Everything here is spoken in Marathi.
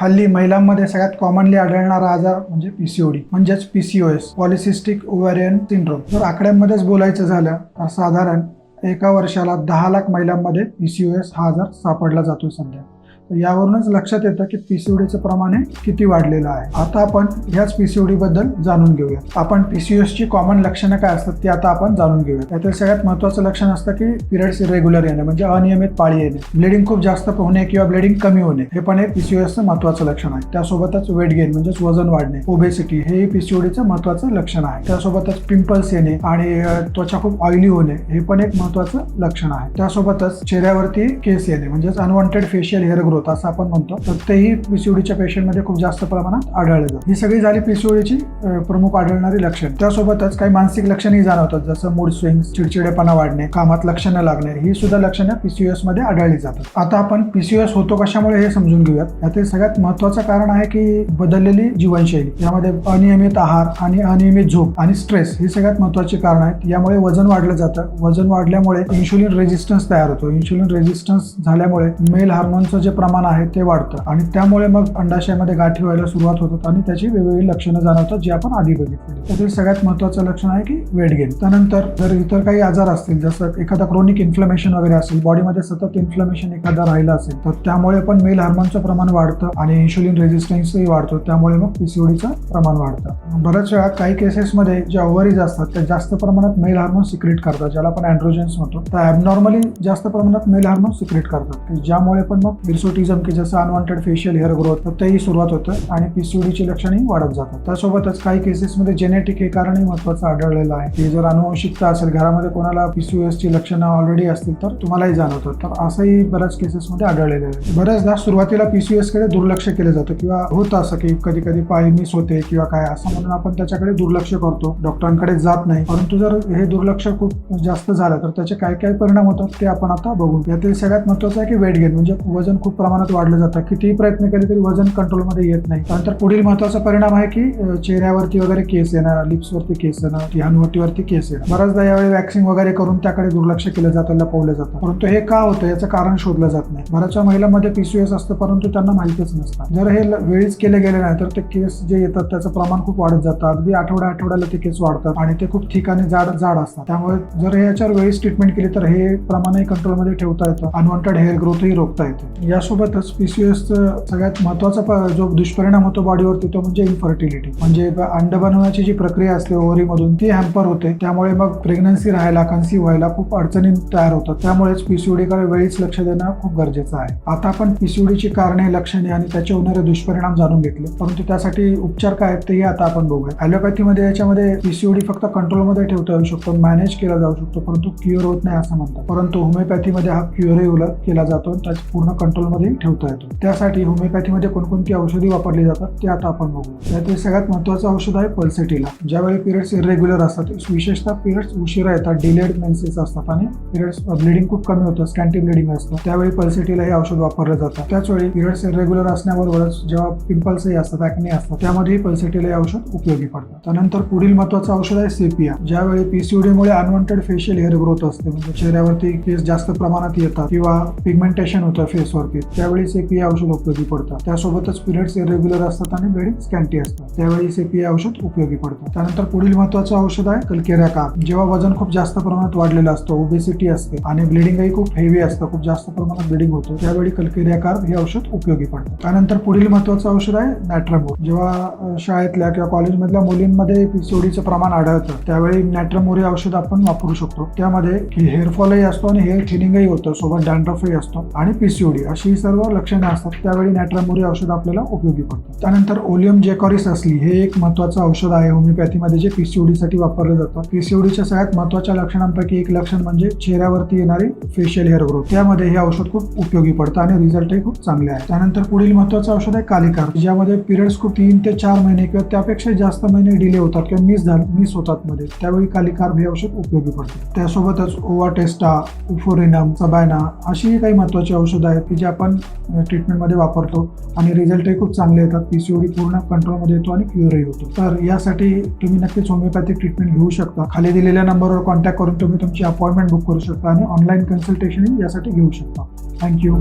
हल्ली महिलांमध्ये सगळ्यात कॉमनली आढळणारा आजार म्हणजे पीसीओडी म्हणजेच पीसीओएस पॉलिसिस्टिक ओव्हॅरियन सिंड्रोम जर आकड्यांमध्येच बोलायचं झालं तर साधारण एका वर्षाला दहा लाख महिलांमध्ये पीसीओएस हा आजार सापडला जातो सध्या. यावरूनच लक्षात येतं की पीसीओडीचं प्रमाण हे किती वाढलेलं आहे. आता आपण ह्याच पीसीओडी बद्दल जाणून घेऊया आपण पीसीओसची कॉमन लक्षणं काय असतात ती आता आपण जाणून घेऊया त्यातील सगळ्यात महत्त्वाचं लक्षण असतं की पिरियड्स इरेग्युलर येणे म्हणजे अनियमित पाळी येणे ब्लिडिंग खूप जास्त होणे किंवा ब्लिडिंग कमी होणे हे पण एक पीसीओएसचं महत्त्वाचं लक्षण आहे. त्यासोबतच वेट गेन म्हणजेच वजन वाढणे ओबेसिटी हे पीसीओडीचं महत्त्वाचं लक्षण आहे. त्यासोबतच पिंपल्स येणे आणि त्वचा खूप ऑइली होणे हे पण एक महत्त्वाचं लक्षण आहे. त्यासोबतच चेहऱ्यावरती केस येणे म्हणजेच अनवॉन्टेड फेशियल हेअर ग्रोथ असं आपण म्हणतो. तर तेही पीसीओडीच्या पेशंटमध्ये खूप जास्त प्रमाणात आढळलं. ही सगळी झाली पीसीओडीची प्रमुख आढळणारी लक्षण. त्यासोबतच काही मानसिक लक्षणही जाणवतात जसं मूड स्विंग चिडचिडेपणा वाढणे कामात लक्ष न लागणे ही सुद्धा लक्षणं पीसीओएसमध्ये आढळली जातात. आता आपण पीसीओएस होतो कशामुळे हे समजून घेऊयात. यातील सगळ्यात महत्वाचं कारण आहे की बदललेली जीवनशैली यामध्ये अनियमित आहार आणि अनियमित झोप आणि स्ट्रेस ही सगळ्यात महत्वाची कारण आहेत. यामुळे वजन वाढलं जातं. वजन वाढल्यामुळे इन्शुलिन रेजिस्टन्स तयार होतो. इन्शुलिन रेजिस्टन्स झाल्यामुळे मेल हार्मोनचं जे प्रमाण प्रमाण आहे ते वाढतं. आणि त्यामुळे मग अंडाशयामध्ये गाठी व्हायला सुरुवात होतात आणि त्याची वेगवेगळी लक्षणं जाणवतात जी आपण आधी बघितली त्यातील सगळ्यात महत्वाचं लक्षण आहे की वेट गेन. त्यानंतर जर इतर काही आजार असतील जसं एखादा क्रोनिक इन्फ्लमेशन वगैरे असेल बॉडीमध्ये सतत इन्फ्लमेशन एखादा राहिलं असेल तर त्यामुळे पण मेल हार्मोनचं प्रमाण वाढतं आणि इन्शुलिन रेजिस्टन्सही वाढतो. त्यामुळे मग पीसीओडीचं प्रमाण वाढतं. बऱ्याच वेळा काही केसेसमध्ये ज्या ओव्हरीज असतात त्या जास्त प्रमाणात मेल हार्मोन सिक्रेट करतात ज्याला आपण अँड्रोजन्स म्हणतो. तर ॲबनॉर्मली जास्त प्रमाणात मेल हार्मोन सिक्रेट करतात की ज्यामुळे पण मग हिर्सोटिझम की जसं अनवॉन्टेड फेशियल हेअर ग्रोथ तर तेही सुरुवात होतं आणि पीसीओडीची लक्षणही वाढत जातात. त्यासोबतच काही केसेसमध्ये जेनेटिक हे कारणही महत्वाचं आढळलेलं आहे. की जर अनुवंशिकता असेल घरामध्ये कोणाला पीसीओएसची लक्षणं ऑलरेडी असतील तर तुम्हालाही जाणवतं. तर असंही बऱ्याच केसेसमध्ये आढळलेलं आहे. बऱ्याचदा सुरुवातीला पीसीओएसकडे दुर्लक्ष केलं जातं किंवा होतं असं की कधी कधी पाय मिस होते किंवा काय असं म्हणून आपण त्याच्याकडे दुर्लक्ष करतो. डॉक्टरांकडे जात नाही. परंतु जर हे दुर्लक्ष खूप जास्त झालं तर त्याचे काय काय परिणाम होतात ते आपण आता बघू. यातील सगळ्यात महत्वाचं आहे की वेट गेन म्हणजे वजन खूप प्रमाणात वाढलं जातं. कितीही प्रयत्न केले तरी वजन कंट्रोलमध्ये येत नाही. त्यानंतर पुढील महत्त्वाचा परिणाम आहे की चेहऱ्यावरती वगैरे केस येणं लिप्सवरती केस येणं की हनुवटीवरती केस येणं. बऱ्याचदा यावेळी वॅक्सिंग वगैरे करून त्याकडे दुर्लक्ष केलं जातं लपवलं जातं. परंतु हे का होतं? याचं कारण शोधलं जात नाही. बऱ्याचशा महिलांमध्ये पीसीओएस असतं परंतु त्यांना माहितीच नसतं. जर हे वेळीच केले गेले नाही तर ते केस जे येतात त्याचं प्रमाण खूप वाढत जातं. अगदी आठवड्या आठवड्याला ते केस वाढतात आणि ते खूप ठिकाणी जाड जाड असतात. त्यामुळे जर याच्यावर वेळीच ट्रीटमेंट केली तर हे प्रमाणही कंट्रोलमध्ये ठेवता येतं. अनवॉन्टेड हेअर ग्रोथही रोखता येते. यासोबतच पीसीओएसचं सगळ्यात महत्त्वाचा जो दुष्परिणाम होतो बॉडीवरती तो म्हणजे इन्फर्टिलिटी म्हणजे अंड बनवण्याची जी प्रक्रिया असते ओव्हरीमधून ती हॅम्पर होते. त्यामुळे मग प्रेग्नन्सी राहायला कन्सीव्ह व्हायला खूप अडचणी तयार होतात. त्यामुळेच पीसीओडीकडे वेळीच लक्ष देणं खूप गरजेचं आहे. आता आपण पीसीओडीची कारणे लक्षणे आणि त्याचे होणारे दुष्परिणाम जाणून घेतले. परंतु त्यासाठी उपचार काय आहेत तेही आता आपण बघूया. ॲलोपॅथीमध्ये याच्यामध्ये पीसीओडी फक्त कंट्रोलमध्ये ठेवता येऊ शकतो मॅनेज केला जाऊ शकतो परंतु क्युअर होत नाही असं म्हणतात. परंतु होमिओपॅथीमध्ये हा क्युअरही उलट केला जातो त्याच पूर्ण कंट्रोलमध्ये ठेवता येतो. त्यासाठी होमिओपॅथीमध्ये कोणकोणती औषधी वापरली जातात ते आता आपण बघूया. त्यातील सगळ्यात महत्त्वाचं औषध आहे पल्सेटीला ज्यावेळी पिरियड्स इरेग्युलर असतात विशेषतः पिरियड्स उशिरा येतात डिलेड मेन्सेस असतात आणि पिरियड्स ब्लिडिंग खूप कमी होतं स्कॅन्टी ब्लिडिंग असतं. त्यावेळी पल्सेटीला हे औषध वापरलं जातं. त्याच वेळी पिरियड्स इरेग्युलर असण्याबरोबरच जेव्हा पिंपल्सही असतात ॲक्ने असतात त्यामध्येही पल्सेटीला हे औषध उपयोगी पडतं त्यानंतर पुढील महत्त्वाचं औषध आहे सेपिया ज्यावेळी पीसीओडीमुळे अनवॉन्टेड फेशियल हेअर ग्रोथ असते म्हणजे चेहऱ्यावरती केस जास्त प्रमाणात येतात किंवा पिगमेंटेशन होतं फेसवरती त्यावेळी सेपिया औषध उपयोगी पडतं त्यासोबतच पिरियड्स इरेग्युलर असतात आणि ब्लिडिंग स्कॅन्टी असतात. त्यावेळी सेपिया औषध उपयोगी पडतं त्यानंतर पुढील महत्त्वाचं औषध आहे कल्केरिया काप. जेव्हा वजन खूप जास्त प्रमाणात वाढलेलं असतं ओबेसिटी असते आणि ब्लिडिंगही खूप हेवी असतं खूप जास्त प्रमाणात ब्लिडिंग होतं त्यावेळी कल्केरिया कार्ब हे औषध उपयोगी पडतं. त्यानंतर पुढील महत्त्वाचं औषध आहे नॅट्रमोर जेव्हा शाळेतल्या किंवा कॉलेजमधल्या मुलींमध्ये पीसीओडीचं प्रमाण आढळतं त्यावेळी नॅट्रमोर हे औषध आपण वापरू शकतो. त्यामध्ये हेअरफॉलही असतो आणि हेअर थिनिंगही होतं सोबत डॅन्ड्रफही असतो आणि पीसीओडी अशी सर्व लक्षणे असतात त्यावेळी नॅट्रामोरी औषध आपल्याला उपयोगी पडतं त्यानंतर ओलियम जेकॉरिस असली हे एक महत्त्वाचं औषध आहे. होमिओपॅथीमध्ये जे पीसीओडीसाठी वापरलं जातं. पीसीओडीच्या सगळ्यात महत्त्वाच्या लक्षणांपैकी एक लक्षण म्हणजे चेहऱ्यावरती येणारी फेशियल हेअर ग्रोथ त्यामध्ये हे औषध खूप उपयोगी पडतं आणि रिझल्टही खूप चांगले आहे. त्यानंतर पुढील महत्त्वाचं औषध आहे कालिकार ज्यामध्ये पिरियड्स खूप तीन ते चार महिने किंवा त्यापेक्षा जास्त महिने डिले होतात किंवा मिस झाले मिस होतात मध्ये. त्यावेळी कालिकार हे औषध उपयोगी पडतं. त्यासोबतच ओवा टेस्टा उफोरिनम सबायना अशी काही महत्त्वाची औषधं आहेत की जे आपण ट्रीटमेंटमध्ये वापरतो आणि रिझल्टही खूप चांगले येतात. पी सी ओडी पूर्ण कंट्रोलमध्ये येतो आणि क्युअरही होतो. तर यासाठी तुम्ही नक्कीच होमिओपॅथिक ट्रीटमेंट घेऊ शकता. खाली दिलेल्या नंबरवर कॉन्टॅक्ट करून तुम्ही तुमची अपॉइंटमेंट बुक करू शकता आणि ऑनलाईन कन्सल्टेशनही यासाठी घेऊ शकता. थँक्यू